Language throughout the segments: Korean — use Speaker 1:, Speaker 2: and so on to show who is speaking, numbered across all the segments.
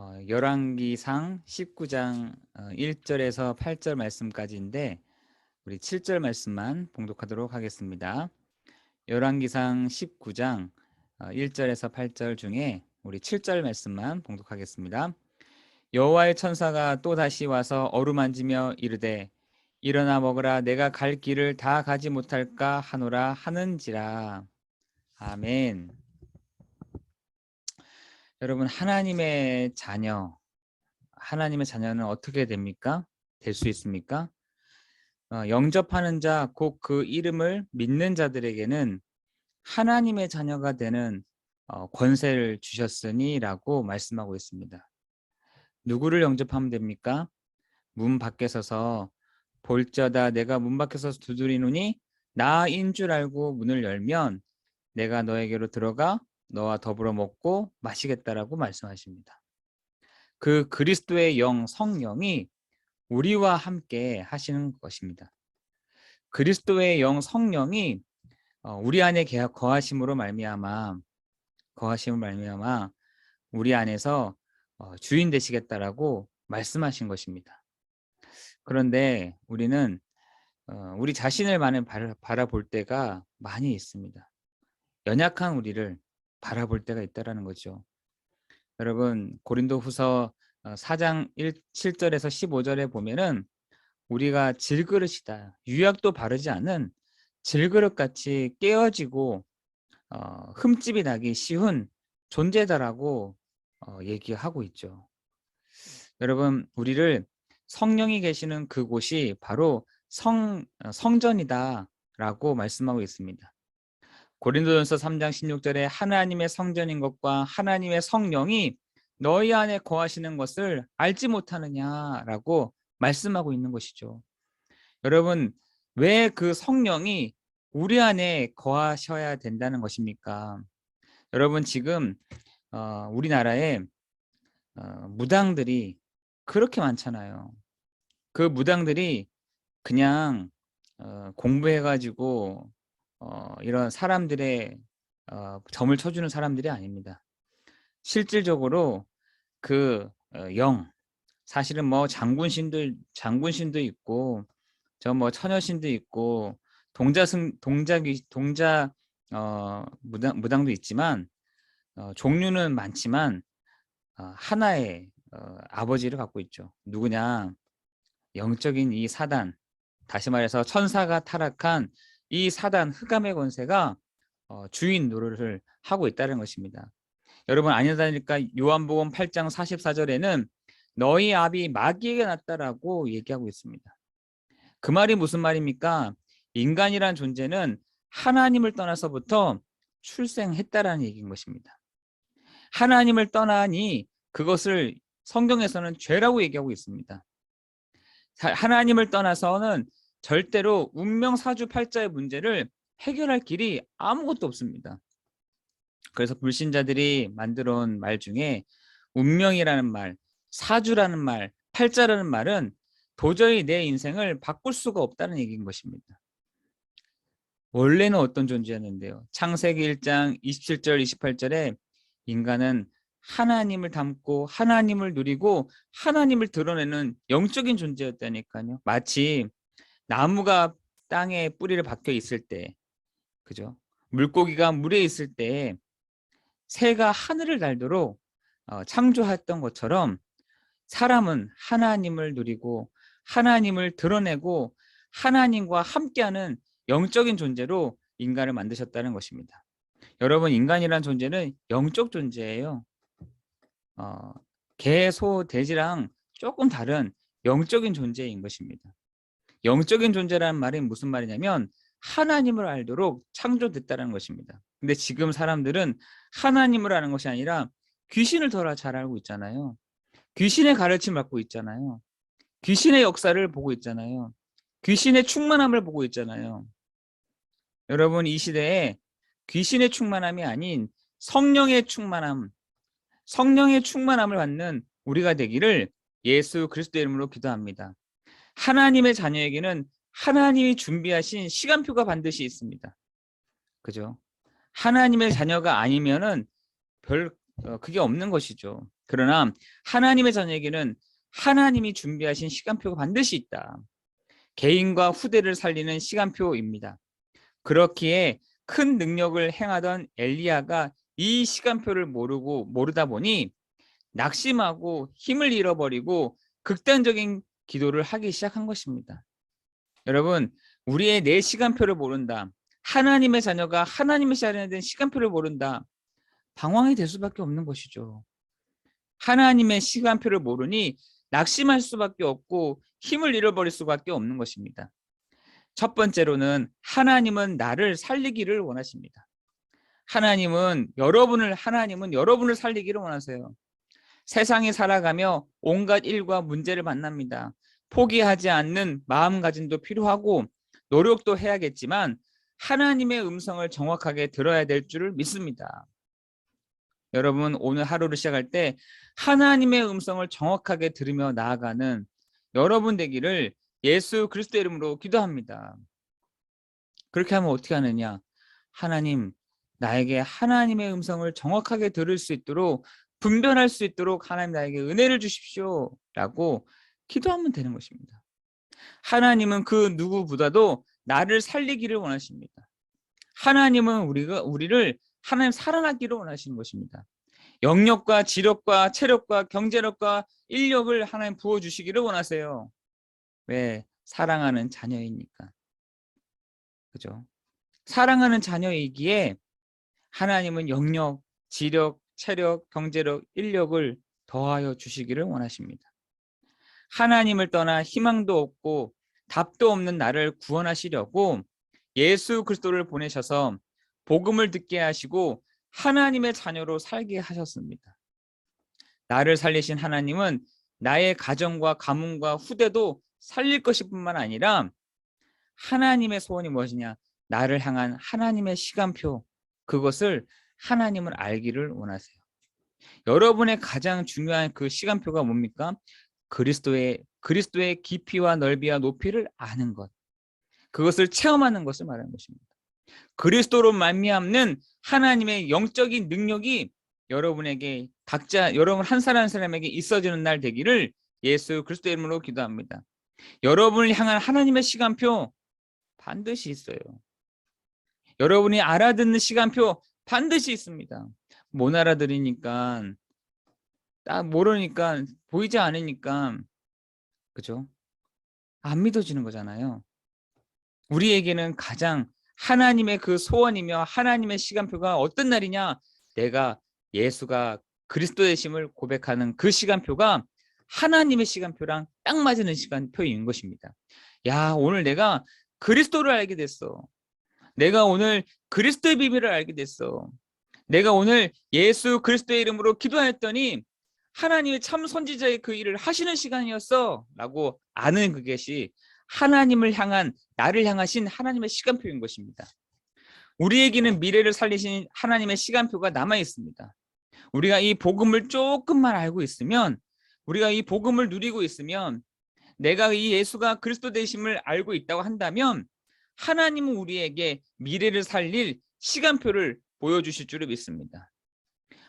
Speaker 1: 어, 열왕기상 19장 어, 1절에서 8절 말씀까지인데 우리 7절 말씀만 봉독하도록 하겠습니다. 열왕기상 19장 어, 1절에서 8절 중에 우리 7절 말씀만 봉독하겠습니다. 여호와의 천사가 또 다시 와서 어루만지며 이르되 일어나 먹으라 내가 갈 길을 다 가지 못할까 하노라 하는지라 아멘. 여러분 하나님의 자녀 하나님의 자녀는 어떻게 됩니까? 될 수 있습니까? 어, 영접하는 자 곧 그 이름을 믿는 자들에게는 하나님의 자녀가 되는 어, 권세를 주셨으니라고 말씀하고 있습니다. 누구를 영접하면 됩니까? 문 밖에 서서 볼저다 내가 문 밖에서 두드리노니 나인 줄 알고 문을 열면 내가 너에게로 들어가 너와 더불어 먹고 마시겠다라고 말씀하십니다. 그 그리스도의 영 성령이 우리와 함께 하시는 것입니다. 그리스도의 영 성령이 어, 우리 안에 거하심으로 말미암아 거하심을 말미암아 우리 안에서 어, 주인 되시겠다라고 말씀하신 것입니다. 그런데 우리는 어, 우리 자신을 많이 바라볼 때가 많이 있습니다. 연약한 우리를 바라볼 때가 있다라는 거죠. 여러분 고린도후서 4장 1, 7절에서 15절에 보면은 우리가 질그릇이다. 유약도 바르지 않은 질그릇 같이 깨어지고 어, 흠집이 나기 쉬운 존재다라고 어, 얘기하고 있죠. 여러분 우리를 성령이 계시는 그곳이 바로 성 성전이다라고 말씀하고 있습니다. 고린도전서 3장 16절에 하나님의 성전인 것과 하나님의 성령이 너희 안에 거하시는 것을 알지 못하느냐라고 말씀하고 있는 것이죠. 여러분, 왜 그 성령이 우리 안에 거하셔야 된다는 것입니까? 여러분, 지금 어, 우리나라에 어, 무당들이 그렇게 많잖아요. 그 무당들이 그냥 어, 공부해가지고 어, 이런 사람들의 어, 점을 쳐주는 사람들이 아닙니다. 실질적으로 그 어, 영, 사실은 뭐 장군신도 장군신도 있고 저 뭐 처녀신도 있고 동자승 동자기 동자 어, 무당 무당도 있지만 어, 종류는 많지만 어, 하나의 어, 아버지를 갖고 있죠. 누구냐? 영적인 이 사단, 다시 말해서 천사가 타락한 이 사단 흑암의 권세가 어, 주인 노릇을 하고 있다는 것입니다. 여러분 아니다니까 요한복음 8장 44절에는 너희 아비 마귀에게 났다라고 얘기하고 있습니다. 그 말이 무슨 말입니까? 인간이란 존재는 하나님을 떠나서부터 출생했다라는 얘기인 것입니다. 하나님을 떠나니 그것을 성경에서는 죄라고 얘기하고 있습니다. 하나님을 떠나서는 절대로 운명 사주 팔자의 문제를 해결할 길이 아무것도 없습니다. 그래서 불신자들이 만들어 온 말 중에 운명이라는 말, 사주라는 말, 팔자라는 말은 도저히 내 인생을 바꿀 수가 없다는 얘기인 것입니다. 원래는 어떤 존재였는데요. 창세기 1장 27절 28절에 인간은 하나님을 닮고 하나님을 누리고 하나님을 드러내는 영적인 존재였다니까요. 마치 나무가 땅에 뿌리를 박혀 있을 때, 그죠? 물고기가 물에 있을 때 새가 하늘을 날도록 어, 창조했던 것처럼 사람은 하나님을 누리고 하나님을 드러내고 하나님과 함께하는 영적인 존재로 인간을 만드셨다는 것입니다. 여러분 인간이란 존재는 영적 존재예요. 어, 개, 소, 돼지랑 조금 다른 영적인 존재인 것입니다. 영적인 존재라는 말이 무슨 말이냐면 하나님을 알도록 창조됐다는 것입니다. 근데 지금 사람들은 하나님을 아는 것이 아니라 귀신을 더 잘 알고 있잖아요. 귀신의 가르침 받고 있잖아요. 귀신의 역사를 보고 있잖아요. 귀신의 충만함을 보고 있잖아요. 여러분 이 시대에 귀신의 충만함이 아닌 성령의 충만함, 성령의 충만함을 받는 우리가 되기를 예수 그리스도의 이름으로 기도합니다. 하나님의 자녀에게는 하나님이 준비하신 시간표가 반드시 있습니다. 그죠? 하나님의 자녀가 아니면은 별 어, 그게 없는 것이죠. 그러나 하나님의 자녀에게는 하나님이 준비하신 시간표가 반드시 있다. 개인과 후대를 살리는 시간표입니다. 그렇기에 큰 능력을 행하던 엘리야가 이 시간표를 모르고 모르다 보니 낙심하고 힘을 잃어버리고 극단적인 기도를 하기 시작한 것입니다. 여러분, 우리의 내 시간표를 모른다. 하나님의 자녀가 하나님의 자녀에 시간표를 모른다. 방황이 될 수밖에 없는 것이죠. 하나님의 시간표를 모르니 낙심할 수밖에 없고 힘을 잃어버릴 수밖에 없는 것입니다. 첫 번째로는 하나님은 나를 살리기를 원하십니다. 하나님은 여러분을 하나님은 여러분을 살리기를 원하세요. 세상에 살아가며 온갖 일과 문제를 만납니다. 포기하지 않는 마음가짐도 필요하고 노력도 해야겠지만 하나님의 음성을 정확하게 들어야 될 줄을 믿습니다. 여러분 오늘 하루를 시작할 때 하나님의 음성을 정확하게 들으며 나아가는 여러분 되기를 예수 그리스도 이름으로 기도합니다. 그렇게 하면 어떻게 하느냐? 하나님 나에게 하나님의 음성을 정확하게 들을 수 있도록 분별할 수 있도록 하나님 나에게 은혜를 주십시오 라고 기도하면 되는 것입니다. 하나님은 그 누구보다도 나를 살리기를 원하십니다. 하나님은 우리가 우리를 하나님 살아나기를 원하시는 것입니다. 영력과 지력과 체력과 경제력과 인력을 하나님 부어 주시기를 원하세요. 왜? 사랑하는 자녀이니까. 그죠? 사랑하는 자녀이기에 하나님은 영력, 지력, 체력, 경제력, 인력을 더하여 주시기를 원하십니다. 하나님을 떠나 희망도 없고 답도 없는 나를 구원하시려고 예수 그리스도를 보내셔서 복음을 듣게 하시고 하나님의 자녀로 살게 하셨습니다. 나를 살리신 하나님은 나의 가정과 가문과 후대도 살릴 것뿐만 아니라 하나님의 소원이 무엇이냐? 나를 향한 하나님의 시간표 그것을 하나님을 알기를 원하세요. 여러분의 가장 중요한 그 시간표가 뭡니까? 그리스도의 그리스도의 깊이와 넓이와 높이를 아는 것. 그것을 체험하는 것을 말하는 것입니다. 그리스도로 말미암는 하나님의 영적인 능력이 여러분에게 각자 여러분 한 사람 한 사람에게 있어지는 날 되기를 예수 그리스도 이름으로 기도합니다. 여러분을 향한 하나님의 시간표 반드시 있어요. 여러분이 알아듣는 시간표 반드시 있습니다. 못 알아들으니까 딱 모르니까 보이지 않으니까 그죠? 안 믿어지는 거잖아요. 우리에게는 가장 하나님의 그 소원이며 하나님의 시간표가 어떤 날이냐? 내가 예수가 그리스도의 심을 고백하는 그 시간표가 하나님의 시간표랑 딱 맞는 시간표인 것입니다. 야, 오늘 내가 그리스도를 알게 됐어. 내가 오늘 그리스도의 비밀을 알게 됐어. 내가 오늘 예수 그리스도의 이름으로 기도했더니 하나님의 참 선지자의 그 일을 하시는 시간이었어. 라고 아는 그것이 하나님을 향한, 나를 향하신 하나님의 시간표인 것입니다. 우리에게는 미래를 살리신 하나님의 시간표가 남아 있습니다. 우리가 이 복음을 조금만 알고 있으면, 우리가 이 복음을 누리고 있으면, 내가 이 예수가 그리스도 되심을 알고 있다고 한다면, 하나님은 우리에게 미래를 살릴 시간표를 보여주실 줄을 믿습니다.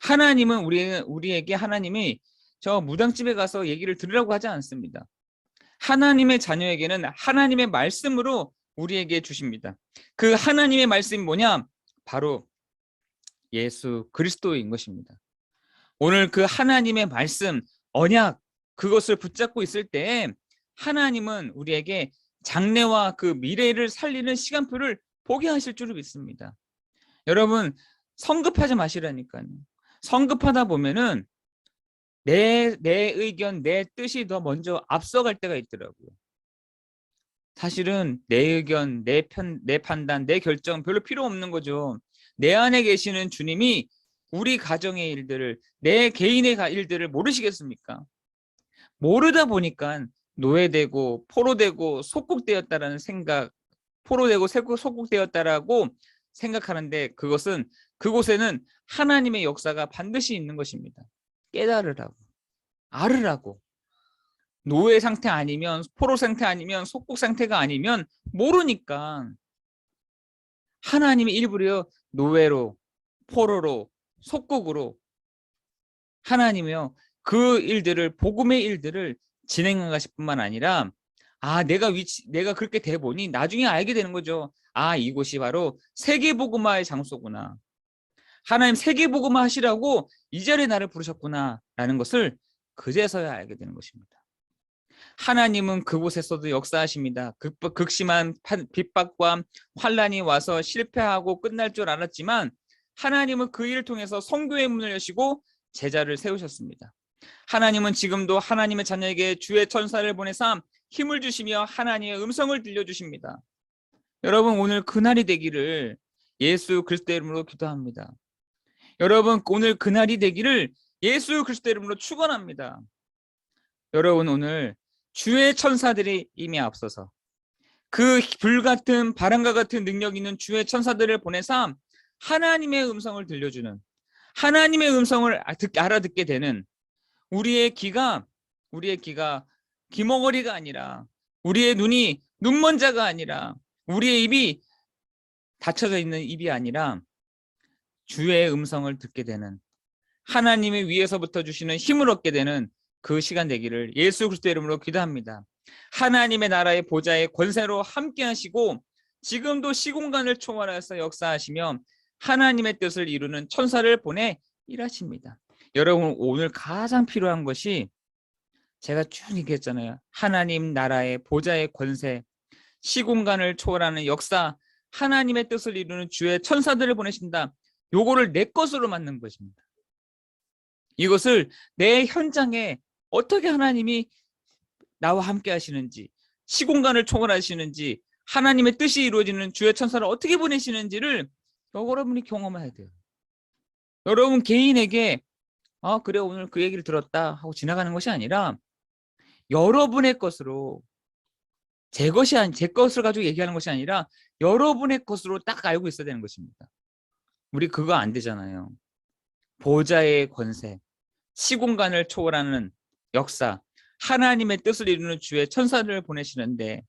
Speaker 1: 하나님은 우리, 우리에게 하나님이 저 무당집에 가서 얘기를 들으라고 하지 않습니다. 하나님의 자녀에게는 하나님의 말씀으로 우리에게 주십니다. 그 하나님의 말씀이 뭐냐? 바로 예수 그리스도인 것입니다. 오늘 그 하나님의 말씀, 언약, 그것을 붙잡고 있을 때 하나님은 우리에게 장래와 그 미래를 살리는 시간표를 보게 하실 줄을 믿습니다. 여러분, 성급하지 마시라니까요. 성급하다 보면은 내, 내 의견, 내 뜻이 더 먼저 앞서갈 때가 있더라고요. 사실은 내 의견, 내 편, 내 판단, 내 결정 별로 필요 없는 거죠. 내 안에 계시는 주님이 우리 가정의 일들을, 내 개인의 일들을 모르시겠습니까? 모르다 보니까 노예되고 포로되고 속국되었다라는 생각, 포로되고 속국되었다라고 생각하는데 그것은 그곳에는 하나님의 역사가 반드시 있는 것입니다. 깨달으라고, 알으라고. 노예 상태 아니면 포로 상태 아니면 속국 상태가 아니면 모르니까 하나님이 일부러 노예로 포로로 속국으로 하나님이요 그 일들을 복음의 일들을 진행하실 뿐만 아니라 아 내가 위치 내가 그렇게 돼 보니 나중에 알게 되는 거죠. 아 이곳이 바로 세계 복음화의 장소구나. 하나님 세계 복음화 하시라고 이 자리에 나를 부르셨구나라는 것을 그제서야 알게 되는 것입니다. 하나님은 그곳에서도 역사하십니다. 극, 극심한 판- 핍박과 환란이 와서 실패하고 끝날 줄 알았지만 하나님은 그 일을 통해서 성교의 문을 여시고 제자를 세우셨습니다. 하나님은 지금도 하나님의 자녀에게 주의 천사를 보내사 힘을 주시며 하나님의 음성을 들려주십니다. 여러분 오늘 그날이 되기를 예수 그리스도의 이름으로 기도합니다. 여러분 오늘 그날이 되기를 예수 그리스도의 이름으로 축원합니다. 여러분 오늘 주의 천사들이 이미 앞서서 그 불같은 바람과 같은 능력 있는 주의 천사들을 보내사 하나님의 음성을 들려주는 하나님의 음성을 아- 듣- 알아듣게 되는 우리의 귀가 우리의 귀가 귀머거리가 아니라 우리의 눈이 눈먼 자가 아니라 우리의 입이 닫혀져 있는 입이 아니라 주의 음성을 듣게 되는 하나님의 위에서부터 주시는 힘을 얻게 되는 그 시간 되기를 예수 그리스도의 이름으로 기도합니다. 하나님의 나라의 보좌의 권세로 함께 하시고 지금도 시공간을 초월해서 역사하시며 하나님의 뜻을 이루는 천사를 보내 일하십니다. 여러분 오늘 가장 필요한 것이 제가 쭉 얘기했잖아요. 하나님 나라의 보좌의 권세, 시공간을 초월하는 역사, 하나님의 뜻을 이루는 주의 천사들을 보내신다. 요거를 내 것으로 만든 것입니다. 이것을 내 현장에 어떻게 하나님이 나와 함께 하시는지, 시공간을 초월하시는지, 하나님의 뜻이 이루어지는 주의 천사를 어떻게 보내시는지를 여러분이 경험해야 돼요. 여러분 개인에게 아 그래 오늘 그 얘기를 들었다 하고 지나가는 것이 아니라 여러분의 것으로 제 것이 아니 제 것을 가지고 얘기하는 것이 아니라 여러분의 것으로 딱 알고 있어야 되는 것입니다. 우리 그거 안 되잖아요. 보좌의 권세, 시공간을 초월하는 역사, 하나님의 뜻을 이루는 주의 천사들을 보내시는데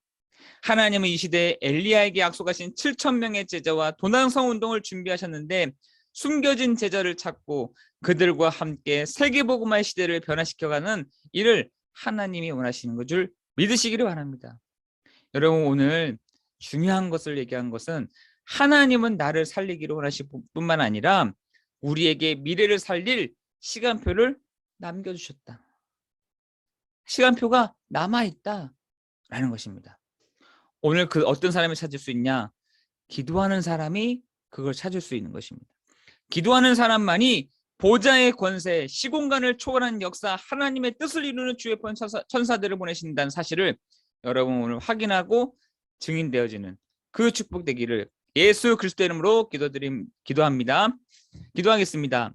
Speaker 1: 하나님은 이 시대에 엘리야에게 약속하신 7천 명의 제자와 도난성 운동을 준비하셨는데 숨겨진 제자를 찾고 그들과 함께 세계복음화의 시대를 변화시켜가는 일을 하나님이 원하시는 것 줄 믿으시기를 바랍니다. 여러분 오늘 중요한 것을 얘기한 것은 하나님은 나를 살리기를 원하실 뿐만 아니라 우리에게 미래를 살릴 시간표를 남겨주셨다. 시간표가 남아있다 라는 것입니다. 오늘 그 어떤 사람이 찾을 수 있냐? 기도하는 사람이 그걸 찾을 수 있는 것입니다. 기도하는 사람만이 보좌의 권세, 시공간을 초월한 역사, 하나님의 뜻을 이루는 주의 천사, 천사들을 보내신다는 사실을 여러분 오늘 확인하고 증인되어지는 그 축복 되기를 예수 그리스도 이름으로 기도드림 기도합니다. 기도하겠습니다.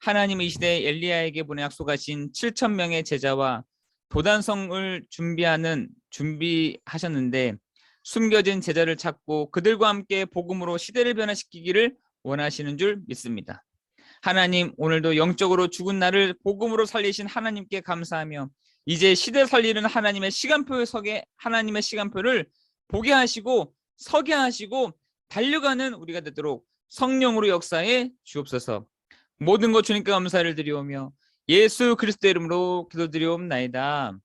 Speaker 1: 하나님의 이 시대에 엘리야에게 보내 약속하신 7천 명의 제자와 도단성을 준비하는 준비하셨는데 숨겨진 제자를 찾고 그들과 함께 복음으로 시대를 변화시키기를 원하시는 줄 믿습니다. 하나님 오늘도 영적으로 죽은 나를 복음으로 살리신 하나님께 감사하며 이제 시대 살리는 하나님의 시간표에 서게 하나님의 시간표를 보게 하시고 서게 하시고 달려가는 우리가 되도록 성령으로 역사에 주옵소서. 모든 것 주님께 감사를 드리오며 예수 그리스도 이름으로 기도드리옵나이다.